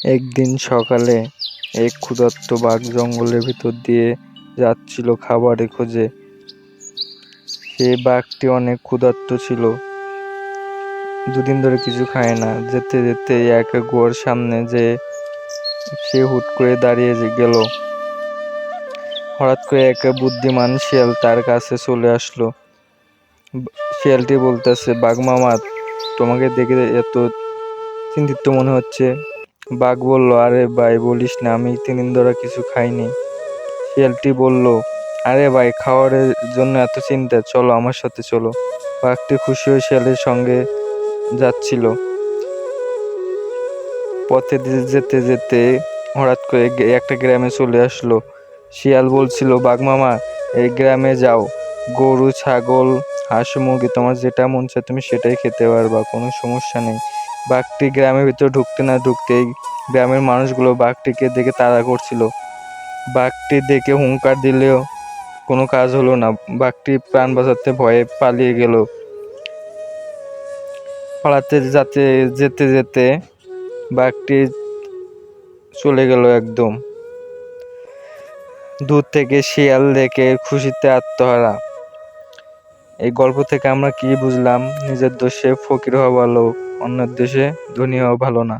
একদিন সকালে এক ক্ষুধার্ত বাঘ জঙ্গলের ভিতর দিয়ে যাচ্ছিল খাবারের খোঁজে। সে বাঘটি অনেক ক্ষুধার্ত ছিল। দুদিন ধরে কিছু খায় না। যেতে যেতে এক গোয়ার সামনে যে সে হুট করে দাঁড়িয়ে গেল। হঠাৎ করে এক বুদ্ধিমান শিয়াল তার কাছে চলে আসলো। শিয়ালটি বলতেছে, বাঘ মামা তোমাকে দেখে এত চিন্তিত মনে হচ্ছে। বাঘ বলল, আরে ভাই, বলিস না, আমি তিন ধরে কিছু খাইনি। শিয়ালটি বলল, আরে ভাই খাওয়ারের জন্য এত চিন্তা, চলো আমার সাথে চলো। বাঘটি খুশি হয়ে শিয়ালের সঙ্গে যাচ্ছিল। পথে যেতে যেতে হঠাৎ করে একটা গ্রামে চলে আসলো। শিয়াল বলছিল, বাঘ মামা, এই গ্রামে যাও। গরু, ছাগল, হাঁস, মুরগি, তোমার যেটা মন চায় তুমি সেটাই খেতে পারবা, কোনো সমস্যা নেই। বাঘটি গ্রামের ভিতরে ঢুকতে না ঢুকতেই গ্রামের মানুষগুলো বাঘটিকে দেখে তাড়া করছিল। বাঘটি দেখে হুঙ্কার দিলেও কোনো কাজ হলো না। বাঘটি প্রাণ বাঁচাতে ভয়ে পালিয়ে গেল। পালাতে যাতে, যেতে যেতে বাঘটি চলে গেল একদম। দূর থেকে শিয়াল দেখে খুশিতে আত্মহারা। এই গল্প থেকে আমরা কি বুঝলাম? নিজের দেশে ফকির হওয়া ভালো, অন্যের দেশে ধনী হওয়া ভালো না।